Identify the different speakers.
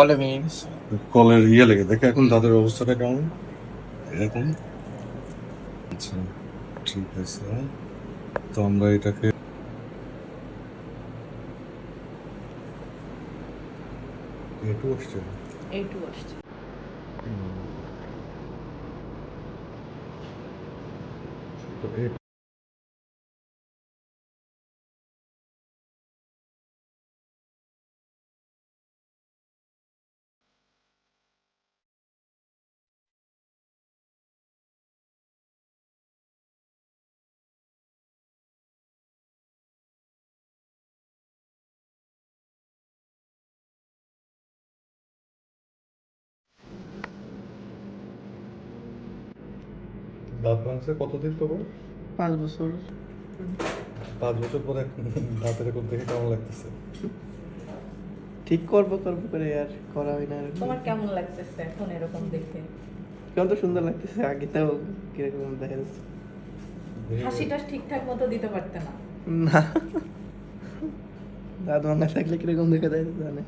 Speaker 1: কলে ভেঙে গেছে
Speaker 2: কলের ইয়ে লেগে দেখে এখন তাদের অবস্থাটা কেমন? এরকম। আচ্ছা। ঠিক আছে। তো আমরা এটাকে এটু আসছে।
Speaker 3: এইটু আসছে।
Speaker 2: তো এ- দাঁত ভাঙছে কতদিন তো
Speaker 1: পাঁচ বছর।
Speaker 2: পাঁচ বছর পরে দাঁতের এখন দেখে কেমন লাগতেছে?
Speaker 1: ঠিক করব করব করে আর করা হয় না
Speaker 3: তোমার কেমন লাগতেছে এখন এরকম দেখে?
Speaker 1: কেমন তো সুন্দর লাগতেছে আগে তাও কীরকম দেখা যাচ্ছে।
Speaker 3: হাসিটা ঠিকঠাক মতো দিতে পারতে না।
Speaker 1: না। দাঁত ভাঙা থাকলে কীরকম দেখা যায় জানে।